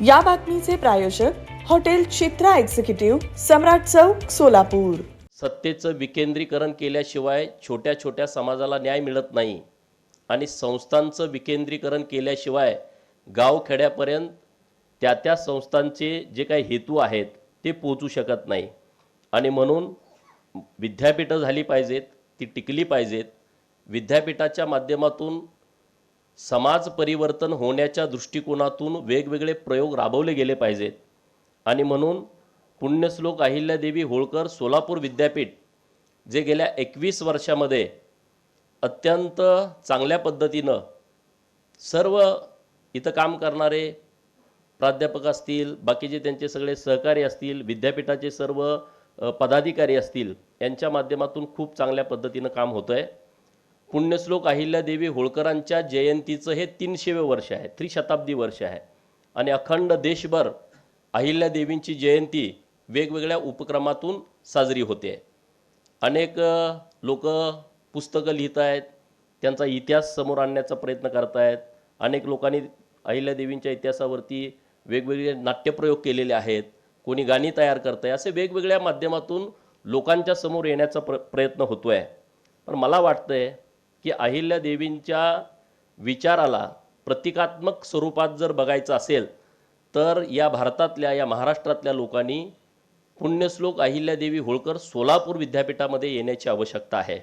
या बातमीचे प्रायोजक हॉटेल चित्रा एक्झिक्युटिव्ह सम्राट चौक सोलापूर. सत्तेचं विकेंद्रीकरण केल्याशिवाय छोट्या छोट्या समाजाला न्याय मिळत नाही आणि संस्थांचं विकेंद्रीकरण केल्याशिवाय गावखेड्यापर्यंत त्या त्या संस्थांचे जे काही हेतू आहेत ते पोचू शकत नाही. आणि म्हणून विद्यापीठं झाली पाहिजेत ती टिकली पाहिजेत. विद्यापीठाच्या माध्यमातून समाज परिवर्तन होण्याच्या दृष्टिकोनातून वेगवेगळे प्रयोग राबवले गेले पाहिजेत. आणि म्हणून पुण्यश्लोक अहिल्यादेवी होळकर सोलापूर विद्यापीठ जे गेल्या एकवीस वर्षामध्ये अत्यंत चांगल्या पद्धतीनं सर्व इथं काम करणारे प्राध्यापक असतील बाकीचे त्यांचे सगळे सहकारी असतील विद्यापीठाचे सर्व पदाधिकारी असतील यांच्या माध्यमातून खूप चांगल्या पद्धतीनं काम होतं आहे पुण्यश्लोक अहिल्यादेवी होळकरांच्या जयंतीचं हे तीनशेवे वर्ष आहे त्रिशताब्दी वर्ष आहे. आणि अखंड देशभर अहिल्यादेवींची जयंती वेगवेगळ्या उपक्रमातून साजरी होते. अनेक लोक पुस्तकं लिहित आहेत त्यांचा इतिहास समोर आणण्याचा प्रयत्न करत आहेत अनेक लोकांनी अहिल्यादेवींच्या इतिहासावरती वेगवेगळे नाट्यप्रयोग केलेले आहेत कोणी गाणी तयार करत आहे असे वेगवेगळ्या माध्यमातून लोकांच्या समोर येण्याचा प्र प्रयत्न होतो आहे पण मला वाटतं आहे की अहिल्यादेवींच्या विचाराला प्रतिकात्मक स्वरूपात जर बघायचं असेल तर या भारतातल्या या महाराष्ट्रातल्या लोकांनी पुण्यश्लोक अहिल्यादेवी होळकर सोलापूर विद्यापीठामध्ये येण्याची आवश्यकता आहे.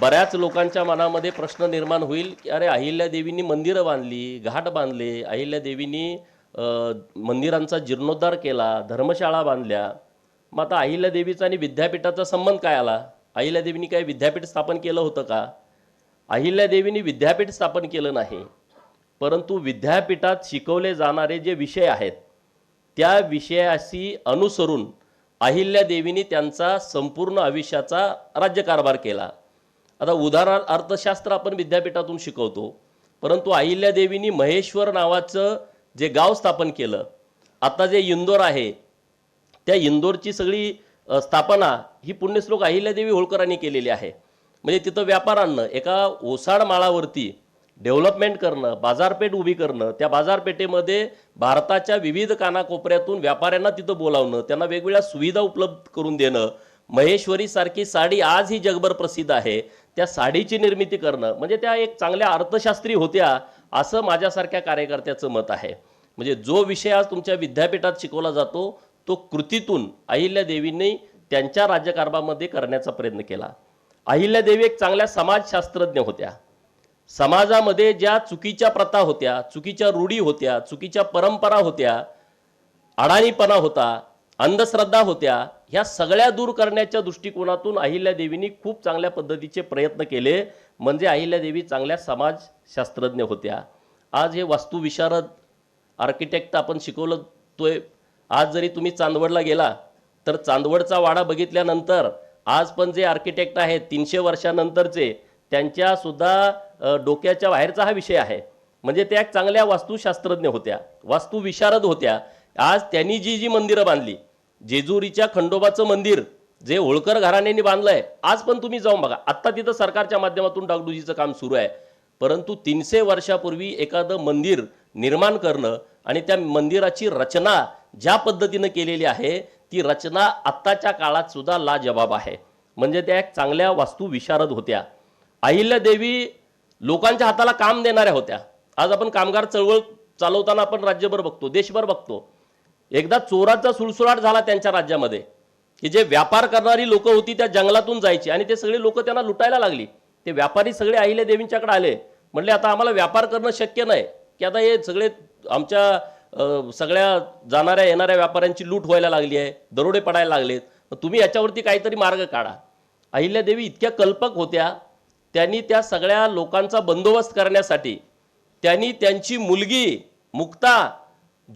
बऱ्याच लोकांच्या मनामध्ये प्रश्न निर्माण होईल की अरे अहिल्यादेवींनी मंदिरं बांधली घाट बांधले अहिल्यादेवींनी मंदिरांचा जीर्णोद्धार केला धर्मशाळा बांधल्या. मग आता अहिल्यादेवीचा आणि विद्यापीठाचा संबंध काय आला? अहिल्यादेवींनी काय विद्यापीठ स्थापन केलं होतं का? अहिल्यादेवींनी विद्यापीठ स्थापन केलं नाही. परंतु विद्यापीठात शिकवले जाणारे जे विषय आहेत त्या विषयाशी अनुसरून अहिल्यादेवींनी त्यांचा संपूर्ण आयुष्याचा राज्यकारभार केला. आता उदाहरण अर्थशास्त्र आपण विद्यापीठातून शिकवतो. परंतु अहिल्यादेवींनी महेश्वर नावाचं जे गाव स्थापन केलं आता जे इंदोर आहे त्या इंदोरची सगळी स्थापना ही पुण्यश्लोक अहिल्यादेवी होळकरांनी केलेली आहे. म्हणजे तिथं व्यापार आणणं एका ओसाड माळावरती डेव्हलपमेंट करणं बाजारपेठ उभी करणं त्या बाजारपेठेमध्ये भारताच्या विविध कानाकोपऱ्यातून व्यापाऱ्यांना तिथं बोलावणं त्यांना वेगवेगळ्या सुविधा उपलब्ध करून देणं महेश्वरीसारखी साडी आज ही जगभर प्रसिद्ध आहे. त्या साडीची निर्मिती करणं म्हणजे त्या एक चांगल्या अर्थशास्त्री होत्या असं माझ्यासारख्या कार्यकर्त्याचं मत आहे. म्हणजे जो विषय आज तुमच्या विद्यापीठात शिकवला जातो तो कृतीतून अहिल्यादेवींनी त्यांच्या राज्यकारभामध्ये करण्याचा प्रयत्न केला. अहिल्यादेवी एक चांगल्या समाजशास्त्रज्ञ होत्या. समाजामध्ये ज्या चुकीच्या प्रथा होत्या चुकीच्या रूढी होत्या चुकीच्या परंपरा होत्या अडाणीपणा होता अंधश्रद्धा होत्या ह्या सगळ्या दूर करण्याच्या दृष्टिकोनातून अहिल्यादेवींनी खूप चांगल्या पद्धतीचे प्रयत्न केले. म्हणजे अहिल्यादेवी चांगल्या समाजशास्त्रज्ञ होत्या. आज हे वास्तुविशारद आर्किटेक्ट आपण शिकवलं तोय आज जरी तुम्ही चांदवडला गेला तर चांदवडचा वाडा बघितल्यानंतर आज पण जे आर्किटेक्ट आहेत तीनशे वर्षानंतरचे त्यांच्यासुद्धा डोक्याच्या बाहेरचा हा विषय आहे. म्हणजे त्या एक चांगल्या वास्तुशास्त्रज्ञ होत्या वास्तुविशारद होत्या. आज त्यांनी जी जी मंदिरं बांधली जेजुरीच्या खंडोबाचं मंदिर जे होळकर घराण्याने आहे आज पण तुम्ही जाऊन बघा. आत्ता तिथं सरकारच्या माध्यमातून डागडुजीचं काम सुरू आहे. परंतु तीनशे वर्षापूर्वी एखादं मंदिर निर्माण करणं आणि त्या मंदिराची रचना ज्या पद्धतीनं केलेली आहे ती रचना आत्ताच्या काळात सुद्धा लाजबाब आहे. म्हणजे त्या एक चांगल्या वास्तुविशारद होत्या. अहिल्यादेवी लोकांच्या हाताला काम देणाऱ्या होत्या. आज आपण कामगार चळवळ चालवताना आपण राज्यभर बघतो देशभर बघतो. एकदा चोराचा सुळसुळाट झाला त्यांच्या राज्यामध्ये. की जे व्यापार करणारी लोक होती त्या जंगलातून जायची आणि ते सगळे लोक त्यांना लुटायला लागली. ते व्यापारी सगळे अहिल्या देवींच्याकडे आले. म्हणले आता आम्हाला व्यापार करणं शक्य नाही. की आता हे सगळे आमच्या सगळ्या जाणाऱ्या येणाऱ्या व्यापाऱ्यांची लूट व्हायला लागली आहे दरोडे पडायला लागलेत. तुम्ही याच्यावरती काहीतरी मार्ग काढा. अहिल्यादेवी इतक्या कल्पक होत्या त्यांनी त्या सगळ्या लोकांचा बंदोबस्त करण्यासाठी त्यांनी त्यांची मुलगी मुक्ता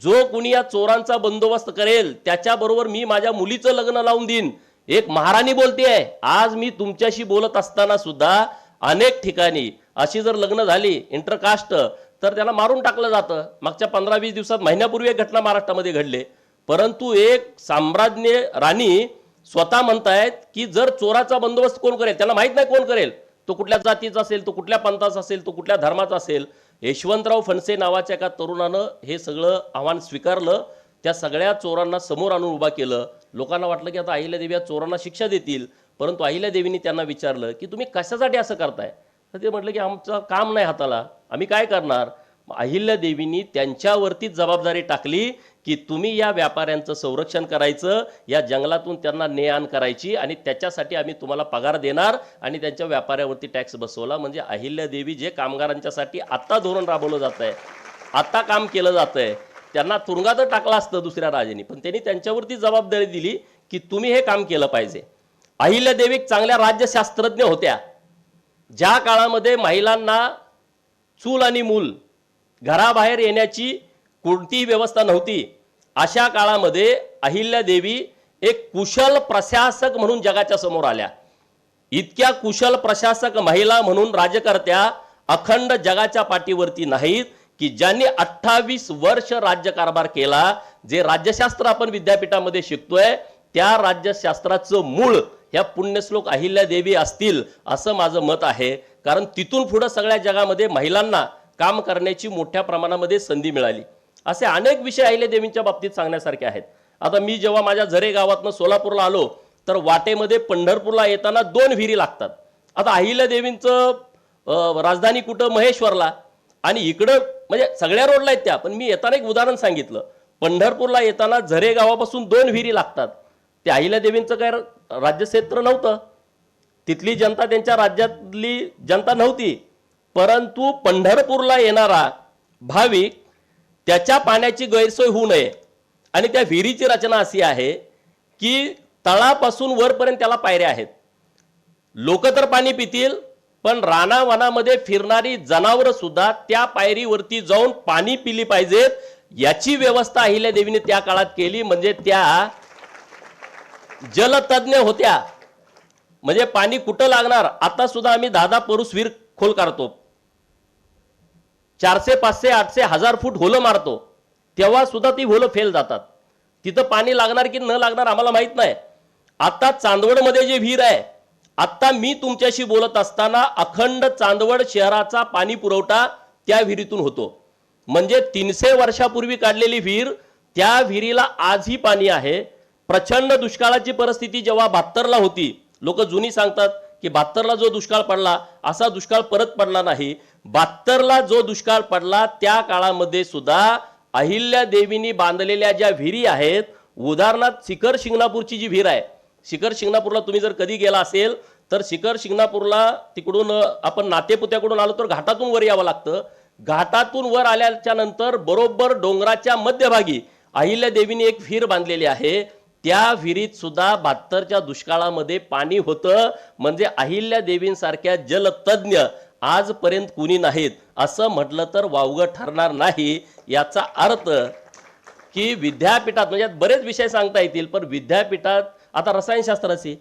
जो कुणी या चोरांचा बंदोबस्त करेल त्याच्याबरोबर मी माझ्या मुलीचं लग्न लावून देईन. एक महाराणी बोलते आज मी तुमच्याशी बोलत असताना सुद्धा अनेक ठिकाणी अशी जर लग्न झाली इंटरकास्ट तर त्याला मारून टाकलं जातं. मागच्या पंधरा वीस दिवसात महिन्यापूर्वी एक घटना महाराष्ट्रामध्ये घडले. परंतु एक साम्राज्य राणी स्वतः म्हणतायत की जर चोराचा बंदोबस्त कोण करेल? त्याला माहीत नाही कोण करेल. तो कुठल्या जातीचा असेल तो कुठल्या पंथाचा असेल तो कुठल्या धर्माचा असेल. यशवंतराव फणसे नावाच्या एका तरुणानं हे सगळं आव्हान स्वीकारलं. त्या सगळ्या चोरांना समोर आणून उभा केलं. लोकांना वाटलं की आता अहिल्यादेवी या चोरांना शिक्षा देतील. परंतु अहिल्यादेवींनी त्यांना विचारलं की तुम्ही कशासाठी असं करताय? तर ते म्हटलं की आमचं काम नाही हाताला. आम्ही काय करणार? अहिल्या अहिल्यादेवींनी त्यांच्यावरतीच जबाबदारी टाकली की तुम्ही या व्यापाऱ्यांचं संरक्षण करायचं या जंगलातून त्यांना ने आण करायची आणि त्याच्यासाठी आम्ही तुम्हाला पगार देणार आणि त्यांच्या व्यापाऱ्यावरती टॅक्स बसवला. म्हणजे अहिल्यादेवी जे कामगारांच्यासाठी आत्ता धोरण राबवलं जात आहे आत्ता काम केलं जात आहे त्यांना तुरुंगात टाकलं असतं दुसऱ्या राजांनी. पण त्यांनी त्यांच्यावरती जबाबदारी दिली की तुम्ही हे काम केलं पाहिजे. अहिल्या देवी चांगल्या राज्यशास्त्रज्ञ होत्या. ज्या काळामध्ये महिलांना चूल आणि मूल घराबाहेर येण्याची कोणतीही व्यवस्था नव्हती अशा काळामध्ये अहिल्यादेवी एक कुशल प्रशासक म्हणून जगाच्या समोर आल्या. इतक्या कुशल प्रशासक महिला म्हणून राज्यकर्त्या अखंड जगाच्या पाठीवरती नाहीत की ज्यांनी अठ्ठावीस वर्ष राज्यकारभार केला जे राज्यशास्त्र आपण विद्यापीठामध्ये शिकतोय त्या राज्यशास्त्राचं मूळ ह्या पुण्यश्लोक अहिल्या देवी असतील असं माझं मत आहे. कारण तिथून पुढं सगळ्या जगामध्ये महिलांना काम करण्याची मोठ्या प्रमाणामध्ये संधी मिळाली. असे अनेक विषय अहिल्या देवींच्या बाबतीत सांगण्यासारखे आहेत. आता मी जेव्हा माझ्या झरे गावातनं सोलापूरला आलो तर वाटेमध्ये पंढरपूरला येताना दोन विहिरी लागतात. आता अहिल्या देवींचं राजधानी कुठं? महेश्वरला. आणि इकडं म्हणजे सगळ्या रोडला आहेत त्या पण मी येताना एक उदाहरण सांगितलं. पंढरपूरला येताना झरे गावापासून दोन विहिरी लागतात. ते अहिल्यादेवींचं काय राज्यक्षेत्र नव्हतं. तिथली जनता त्यांच्या राज्यातली जनता नव्हती. परंतु पंढरपूरला येणारा भाविक त्याच्या पाण्याची गैरसोय होऊ नये. आणि त्या विहिरीची रचना अशी आहे की तळापासून वरपर्यंत त्याला पायऱ्या आहेत. लोक तर पाणी पितील पण रानावनामध्ये फिरणारी जनावरं सुद्धा त्या पायरीवरती जाऊन पाणी पिली पाहिजेत याची व्यवस्था अहिल्या देवीने त्या काळात केली. म्हणजे त्या जलतज्ञ होत्या. म्हणजे पाणी कुठं लागणार? आता सुद्धा आम्ही दहा दहा परुस विहीर खोल काढतो. चारशे पाचशे आठशे हजार फूट होलं मारतो. तेव्हा सुद्धा ती होलं फेल जातात. तिथं पाणी लागणार की न लागणार आम्हाला माहीत नाही. आता चांदवडमध्ये जे विहीर आहे आता मी तुमच्याशी बोलत असताना अखंड चांदवड शहराचा पाणी पुरवठा त्या विहिरीतून होतो. म्हणजे तीनशे वर्षापूर्वी काढलेली विहीर त्या विहिरीला आजही पाणी आहे. प्रचंड दुष्काळाची परिस्थिती जेव्हा बहात्तरला होती लोक जुनी सांगतात की बहात्तरला जो दुष्काळ पडला असा दुष्काळ परत पडला नाही. बहात्तरला जो दुष्काळ पडला त्या काळामध्ये सुद्धा अहिल्या देवीनी बांधलेल्या ज्या विहिरी आहेत उदाहरणार्थ शिखर शिंगणापूरची जी विहीर आहे शिखर शिंगणापूरला तुम्ही जर कधी गेला असेल तर शिखर शिंगणापूरला तिकडून आपण नातेपुत्याकडून आलो तर घाटातून वर यावं लागतं. घाटातून वर आल्याच्यानंतर बरोबर डोंगराच्या मध्यभागी अहिल्या देवीने एक विहीर बांधलेली आहे. त्या विहिरीत सुद्धा बहात्तरच्या दुष्काळामध्ये पाणी होतं. म्हणजे अहिल्या देवींसारख्या जलतज्ञ आजपर्यंत कुणी नाहीत. असं म्हटलं तर वावगं ठरणार नाही. याचा अर्थ की विद्यापीठात म्हणजे बरेच विषय सांगता येतील पण विद्यापीठात आता रसायनशास्त्राची.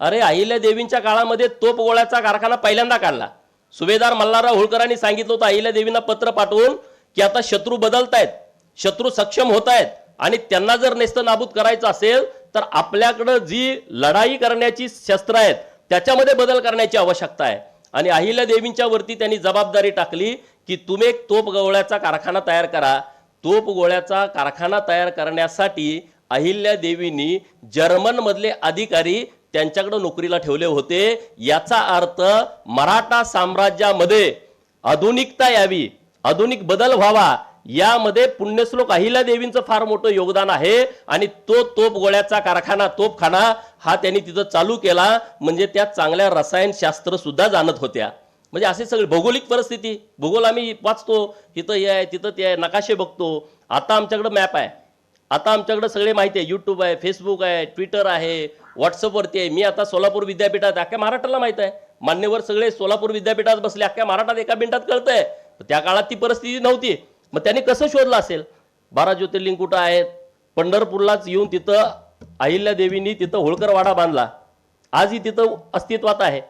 अरे अहिल्या देवींच्या काळामध्ये तोप गोळ्याचा कारखाना पहिल्यांदा काढला. सुभेदार मल्हारराव होळकरांनी सांगितलं होतं अहिल्या देवींना पत्र पाठवून की आता शत्रू बदलतायत शत्रू सक्षम होत आहेत आणि त्यांना जर नेस्त नाबूद करायचं असेल तर आपल्याकडं जी लढाई करण्याची शस्त्र आहेत त्याच्यामध्ये बदल करण्याची आवश्यकता आहे. आणि अहिल्या देवींच्या वरती त्यांनी जबाबदारी टाकली की तुम्ही एक तोप गोळ्याचा कारखाना तयार करा. तोप गोळ्याचा कारखाना तयार करण्यासाठी अहिल्या देवींनी जर्मनमधले अधिकारी त्यांच्याकडे नोकरीला ठेवले होते. याचा अर्थ मराठा साम्राज्यामध्ये आधुनिकता यावी आधुनिक बदल व्हावा यामध्ये पुण्यश्लोक अहिल्या देवींचं फार मोठं योगदान आहे आणि तो तोप गोळ्याचा कारखाना तोपखाना हा त्यांनी तिथं चालू केला. म्हणजे त्या चांगल्या रसायनशास्त्र सुद्धा जाणत होत्या. म्हणजे असे सगळे भौगोलिक परिस्थिती. भूगोल आम्ही वाचतो. इथं हे आहे तिथं ते आहे नकाशे बघतो. आता आमच्याकडं मॅप आहे. आता आमच्याकडं सगळे माहिती आहे. यूट्यूब आहे फेसबुक आहे ट्विटर आहे व्हॉट्सअपवरती आहे. मी आता सोलापूर विद्यापीठात अख्ख्या महाराष्ट्राला माहीत आहे. मान्यवर सगळे सोलापूर विद्यापीठात बसले. अख्ख्या महाराष्ट्रात एका मिनिटात कळतंय. त्या काळात ती परिस्थिती नव्हती. मग त्यांनी कसं शोधलं असेल? बारा ज्योतिर्लिंग कुठं आहेत? पंढरपूरलाच येऊन तिथं अहिल्या देवींनी तिथं होळकरवाडा बांधला. आजही तिथं अस्तित्वात आहे.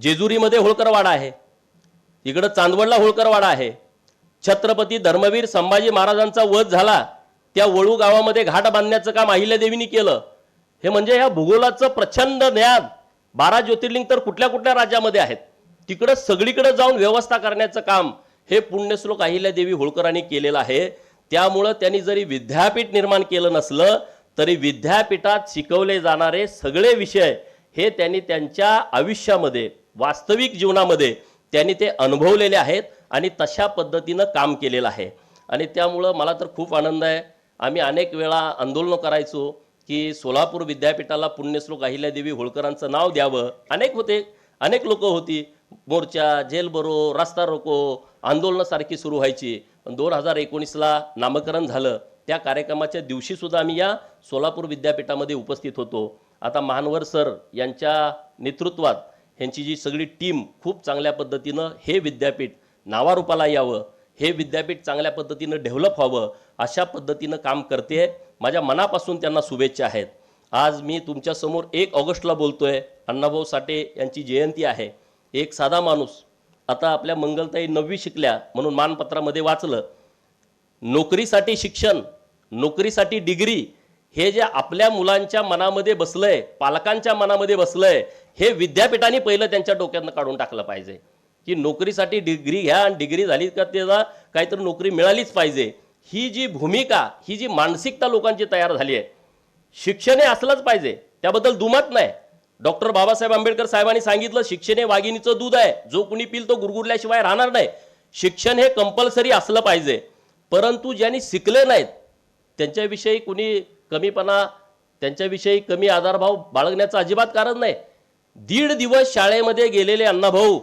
जेजुरीमध्ये होळकरवाडा आहे. इकडं चांदवडला होळकरवाडा आहे. छत्रपती धर्मवीर संभाजी महाराजांचा वध झाला त्या वळू गावामध्ये घाट बांधण्याचं काम अहिल्यादेवींनी केलं. हे म्हणजे ह्या भूगोलाचं प्रचंड ज्ञान. बारा ज्योतिर्लिंग तर कुठल्या कुठल्या राज्यामध्ये आहेत? तिकडं सगळीकडे जाऊन व्यवस्था करण्याचं काम. हे पुण्यश्लोक अहिल्यादेवी होळकरांनी केलेलं आहे. त्यामुळं त्यांनी जरी विद्यापीठ निर्माण केलं नसलं तरी विद्यापीठात शिकवले जाणारे सगळे विषय हे त्यांनी त्यांच्या आयुष्यामध्ये वास्तविक जीवनामध्ये त्यांनी ते अनुभवलेले आहेत आणि तशा पद्धतीनं काम केलेलं आहे. आणि त्यामुळं मला तर खूप आनंद आहे. आम्ही अनेक वेळा आंदोलनं करायचो की सोलापूर विद्यापीठाला पुण्यश्लोक अहिल्यादेवी होळकरांचं नाव द्यावं. अनेक होते अनेक लोक होती. मोर्चा जेल बरो रस्ता रोको आंदोलनासारखी सुरू व्हायची. पण दोन हजार एकोणीसला नामकरण झालं. त्या कार्यक्रमाच्या दिवशी सुद्धा आम्ही या सोलापूर विद्यापीठामध्ये उपस्थित होतो. आता महानवर सर यांच्या नेतृत्वात ह्यांची जी सगळी टीम खूप चांगल्या पद्धतीनं हे विद्यापीठ नावारूपाला यावं हे विद्यापीठ चांगल्या पद्धतीनं डेव्हलप व्हावं अशा पद्धतीनं काम करते माझ्या मनापासून त्यांना शुभेच्छा आहेत. आज मी तुमच्यासमोर एक ऑगस्टला बोलतोय. अण्णाभाऊ साठे यांची जयंती आहे. एक साधा माणूस. आता आपल्या मंगलताई नववी शिकल्या म्हणून मानपत्रामध्ये वाचलं. नोकरीसाठी शिक्षण नोकरीसाठी डिग्री हे जे आपल्या मुलांच्या मनामध्ये बसलंय पालकांच्या मनामध्ये बसलंय हे विद्यापीठाने पहिलं त्यांच्या डोक्यातनं काढून टाकलं पाहिजे. की नोकरीसाठी डिग्री घ्या आणि डिग्री झाली का त्याला काहीतरी नोकरी मिळालीच पाहिजे. ही जी भूमिका ही जी मानसिकता लोकांची तयार झाली आहे. शिक्षण हे असलंच पाहिजे. त्याबद्दल दुमत नाही. डॉक्टर बाबासाहेब आंबेडकर साहेबांनी सांगितलं शिक्षण हे वाघिणीचं दूध आहे. जो कुणी पिल तो गुरगुरल्याशिवाय राहणार नाही. शिक्षण हे कंपल्सरी असलं पाहिजे. परंतु ज्यांनी शिकले नाहीत त्यांच्याविषयी कुणी कमीपणा त्यांच्याविषयी कमी आधारभाव बाळगण्याचं अजिबात कारण नाही. दीड दिवस शाळेमध्ये गेलेले अण्णाभाऊ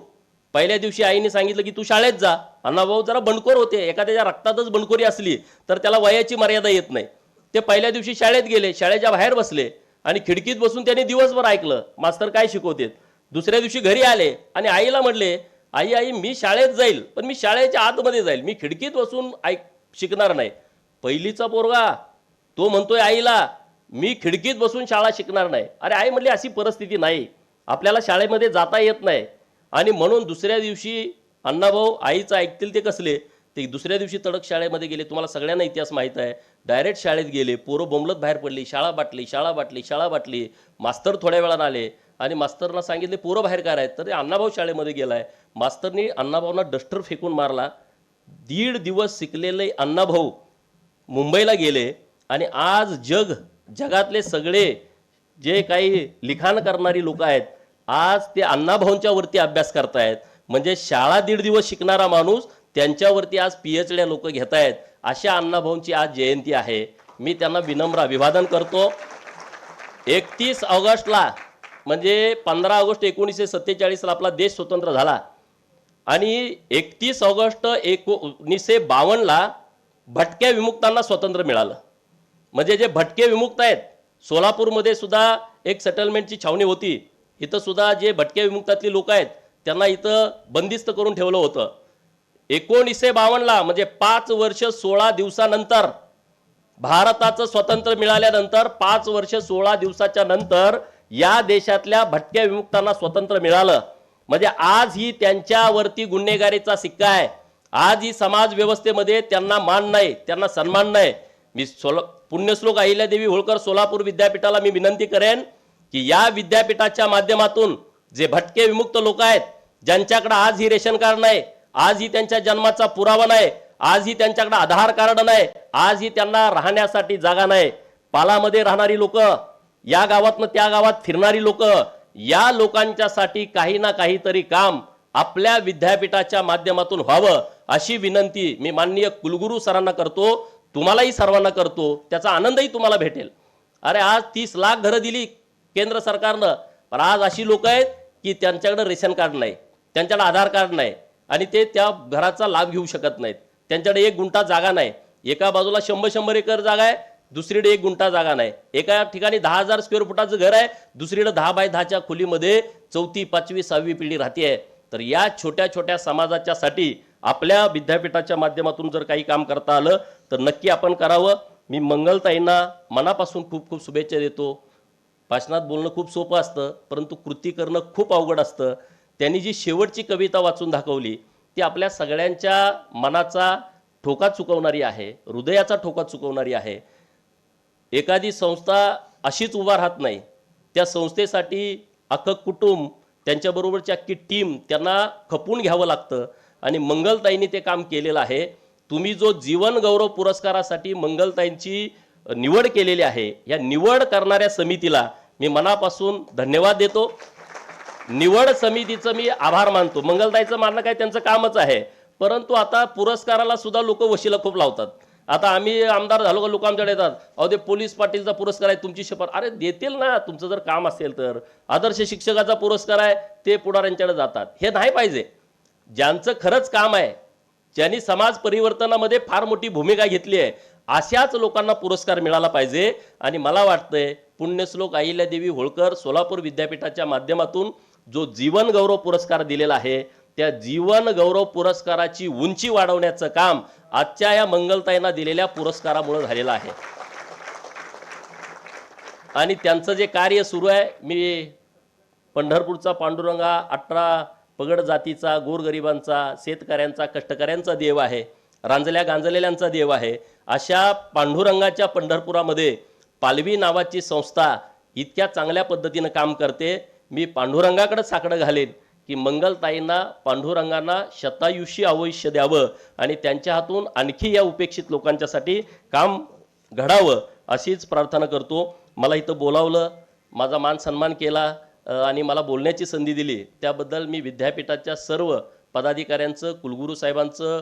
पहिल्या दिवशी आईने सांगितलं की तू शाळेत जा. अण्णाभाऊ जरा बंडखोर होते. एखाद्याच्या रक्तातच बंडखोरी असली तर त्याला वयाची मर्यादा येत नाही. ते पहिल्या दिवशी शाळेत गेले. शाळेच्या बाहेर बसले. आणि खिडकीत बसून त्यांनी दिवसभर ऐकलं. मास्तर काय शिकवतेत? दुसऱ्या दिवशी घरी आले आणि आईला म्हटले आई आई मी शाळेत जाईल पण मी शाळेच्या आतमध्ये जाईल. मी खिडकीत बसून ऐक शिकणार नाही. पहिलीचा पोरगा तो म्हणतोय आईला मी खिडकीत बसून शाळा शिकणार नाही. अरे आई म्हणली अशी परिस्थिती नाही. आपल्याला शाळेमध्ये जाता येत नाही. आणि म्हणून दुसऱ्या दिवशी अण्णाभाऊ आईचं ऐकतील ते कसले? ते दुसऱ्या दिवशी तडक शाळेमध्ये गेले. तुम्हाला सगळ्यांना इतिहास माहीत आहे. डायरेक्ट शाळेत गेले. पोरं बोंबलत बाहेर पडली. शाळा बाटली शाळा बाटली शाळा बाटली. मास्तर थोड्या वेळानं आले. आणि मास्तरना सांगितले पोरं बाहेर काय आहेत तर ते अण्णाभाऊ शाळेमध्ये गेलाय. मास्तरनी अण्णाभाऊना डस्टर फेकून मारला. दीड दिवस शिकलेले अण्णाभाऊ मुंबईला गेले. आणि आज जग जगातले सगळे जे काही लिखाण करणारी लोक आहेत आज ते अण्णाभाऊंच्या वरती अभ्यास करतायत. म्हणजे शाळा दीड दिवस शिकणारा माणूस त्यांच्यावरती आज पी एच ड्या लोक घेत आहेत अशा अण्णाभाऊंची आज जयंती आहे. मी त्यांना विनम्र अभिवादन करतो. एकतीस ऑगस्टला म्हणजे पंधरा ऑगस्ट एकोणीसशे सत्तेचाळीसला आपला देश स्वतंत्र झाला. आणि एकतीस ऑगस्ट एकोणीसशे बावन्नला भटक्या विमुक्तांना स्वातंत्र्य मिळालं. म्हणजे जे भटके विमुक्त आहेत सोलापूरमध्ये सुद्धा एक सेटलमेंटची छावणी होती. इथं सुद्धा जे भटक्या विमुक्तातली लोक आहेत त्यांना इथं बंदिस्त करून ठेवलं होतं. एकोणीसशे बावन्नला म्हणजे पाच वर्ष सोळा दिवसानंतर भारताचं स्वातंत्र्य मिळाल्यानंतर पाच वर्ष सोळा दिवसाच्या नंतर या देशातल्या भटक्या विमुक्तांना स्वातंत्र्य मिळालं. म्हणजे आज ही त्यांच्यावरती गुन्हेगारीचा सिक्का आहे. आज ही समाज व्यवस्थेमध्ये त्यांना मान नाही त्यांना सन्मान नाही. मी सोल पुण्यश्लोक अहिल्यादेवी होळकर सोलापूर विद्यापीठाला मी विनंती करेन की या विद्यापीठाच्या माध्यमातून जे भटके विमुक्त लोक आहेत ज्यांच्याकडे आज ही रेशन कार्ड नाही आज ही त्यांच्या जन्माचा पुरावा नाही आज ही त्यांच्याकडे आधार कार्ड नाही आज ही त्यांना राहण्यासाठी जागा नाही. पालामध्ये राहणारी लोक या गावातनं त्या गावात फिरणारी लोक या लोकांच्यासाठी काही ना काहीतरी काम आपल्या विद्यापीठाच्या माध्यमातून व्हावं अशी विनंती मी माननीय कुलगुरू सरांना करतो तुम्हालाही सर्वांना करतो त्याचा आनंदही तुम्हाला भेटेल. अरे आज तीस लाख घरं दिली केंद्र सरकारनं पण आज अशी लोक आहेत की त्यांच्याकडं रेशन कार्ड नाही त्यांच्याकडे आधार कार्ड नाही आणि ते त्या घराचा लाभ घेऊ शकत नाहीत. त्यांच्याकडे एक गुंठा जागा नाही. एका बाजूला शंभर शंभर एकर जागा आहे दुसरीकडे एक गुंठा जागा नाही. एका ठिकाणी दहा हजार स्क्वेअर फुटाचं घर आहे दुसरीकडे दहा बाय दहाच्या खोलीमध्ये चौथी पाचवी सहावी पिढी राहते आहे. तर या छोट्या छोट्या समाजाच्या साठी आपल्या विद्यापीठाच्या माध्यमातून जर काही काम करता आलं तर नक्की आपण करावं. मी मंगलताईंना मनापासून खूप खूप शुभेच्छा देतो. भाषणात बोलणं खूप सोपं असतं परंतु कृती करणं खूप अवघड असतं. त्यांनी जी शेवटची कविता वाचून दाखवली ती आपल्या सगळ्यांच्या मनाचा ठोका चुकवणारी आहे हृदयाचा ठोका चुकवणारी आहे. एखादी संस्था अशीच उभा राहत नाही त्या संस्थेसाठी अख्खं कुटुंब त्यांच्याबरोबरची अख्खी टीम त्यांना खपून घ्यावं लागतं आणि मंगलताईंनी ते काम केलेलं आहे. तुम्ही जो जीवन गौरव पुरस्कारासाठी मंगलताईंची निवड केलेली आहे या निवड करणाऱ्या समितीला मी मनापासून धन्यवाद देतो. निवड समितीचं मी आभार मानतो. मंगलताईचं मानणं काय त्यांचं कामच आहे. परंतु आता पुरस्काराला सुद्धा लोक वशीला खूप लावतात. आता आम्ही आमदार झालो का लोक आमच्याकडे येतात. अहो ते पोलीस पाटीलचा पुरस्कार आहे तुमची शपथ. अरे देतील ना. तुमचं जर काम असेल तर. आदर्श शिक्षकाचा पुरस्कार आहे ते पुढाऱ्यांच्याकडे जातात. हे नाही पाहिजे. ज्यांचं खरंच काम आहे ज्यांनी समाज परिवर्तनामध्ये फार मोठी भूमिका घेतली आहे अशाच लोकांना पुरस्कार मिळाला पाहिजे. आणि मला वाटतंय पुण्यश्लोक अहिल्यादेवी होळकर सोलापूर विद्यापीठाच्या माध्यमातून जो जीवन गौरव पुरस्कार दिलेला आहे त्या जीवन गौरव पुरस्काराची उंची वाढवण्याचं काम आजच्या या मंगलताईंना दिलेल्या पुरस्कारामुळे झालेलं आहे. आणि त्यांचं जे कार्य सुरू आहे मी पंढरपूरचा पांडुरंगा अठरा पगड जातीचा गोरगरिबांचा शेतकऱ्यांचा कष्टकऱ्यांचा देव आहे रांजल्या गांजलेल्यांचा देव आहे अशा पांडुरंगाच्या पंढरपुरामध्ये पालवी नावाची संस्था इतक्या चांगल्या पद्धतीनं काम करते मी पांडुरंगाकडे साकडं घालेन की मंगलताईंना पांडुरंगांना शतायुषी आयुष्य द्यावं आणि त्यांच्या हातून आणखी या उपेक्षित लोकांच्यासाठी काम घडावं अशीच प्रार्थना करतो. मला इथं बोलावलं माझा मान सन्मान केला आणि मला बोलण्याची संधी दिली. त्याबद्दल मी विद्यापीठाच्या सर्व पदाधिकाऱ्यांचं कुलगुरू साहेबांचं